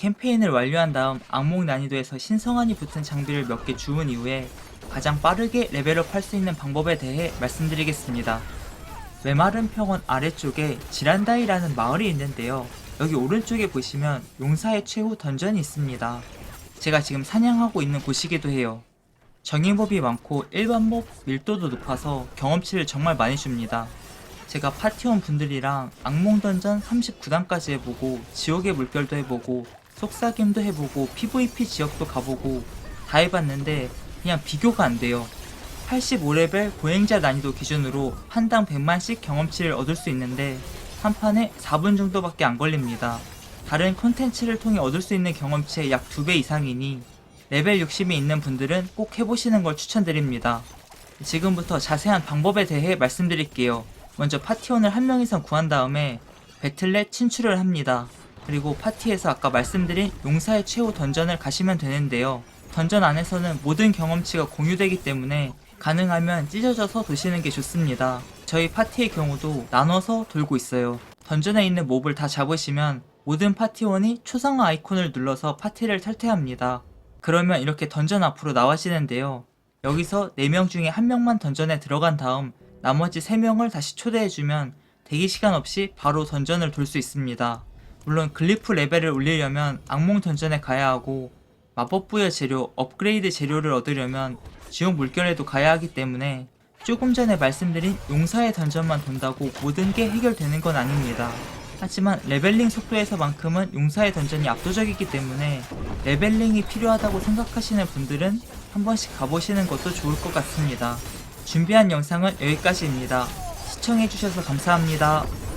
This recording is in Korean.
캠페인을 완료한 다음 악몽 난이도에서 신성한이 붙은 장비를 몇 개 주운 이후에 가장 빠르게 레벨업 할 수 있는 방법에 대해 말씀드리겠습니다. 메마른 평원 아래쪽에 지란다이라는 마을이 있는데요. 여기 오른쪽에 보시면 용사의 최후 던전이 있습니다. 제가 지금 사냥하고 있는 곳이기도 해요. 정의몹이 많고 일반몹 밀도도 높아서 경험치를 정말 많이 줍니다. 제가 파티원 분들이랑 악몽 던전 39단까지 해보고 지옥의 물결도 해보고 속삭임도 해보고 PVP 지역도 가보고 다 해봤는데 그냥 비교가 안 돼요. 85레벨 보행자 난이도 기준으로 판당 100만씩 경험치를 얻을 수 있는데 한 판에 4분 정도밖에 안 걸립니다. 다른 콘텐츠를 통해 얻을 수 있는 경험치의 약 2배 이상이니 레벨 60이 있는 분들은 꼭 해보시는 걸 추천드립니다. 지금부터 자세한 방법에 대해 말씀드릴게요. 먼저 파티원을 한 명 이상 구한 다음에 배틀넷 친출을 합니다. 그리고 파티에서 아까 말씀드린 용사의 최후 던전을 가시면 되는데요. 던전 안에서는 모든 경험치가 공유되기 때문에 가능하면 찢어져서 도시는 게 좋습니다. 저희 파티의 경우도 나눠서 돌고 있어요. 던전에 있는 몹을 다 잡으시면 모든 파티원이 초상화 아이콘을 눌러서 파티를 탈퇴합니다. 그러면 이렇게 던전 앞으로 나와지는데요. 여기서 4명 중에 1명만 던전에 들어간 다음 나머지 3명을 다시 초대해주면 대기 시간 없이 바로 던전을 돌 수 있습니다. 물론 글리프 레벨을 올리려면 악몽 던전에 가야 하고 마법 부여 재료, 업그레이드 재료를 얻으려면 지옥 물결에도 가야 하기 때문에 조금 전에 말씀드린 용사의 던전만 돈다고 모든 게 해결되는 건 아닙니다. 하지만 레벨링 속도에서만큼은 용사의 던전이 압도적이기 때문에 레벨링이 필요하다고 생각하시는 분들은 한 번씩 가보시는 것도 좋을 것 같습니다. 준비한 영상은 여기까지입니다. 시청해주셔서 감사합니다.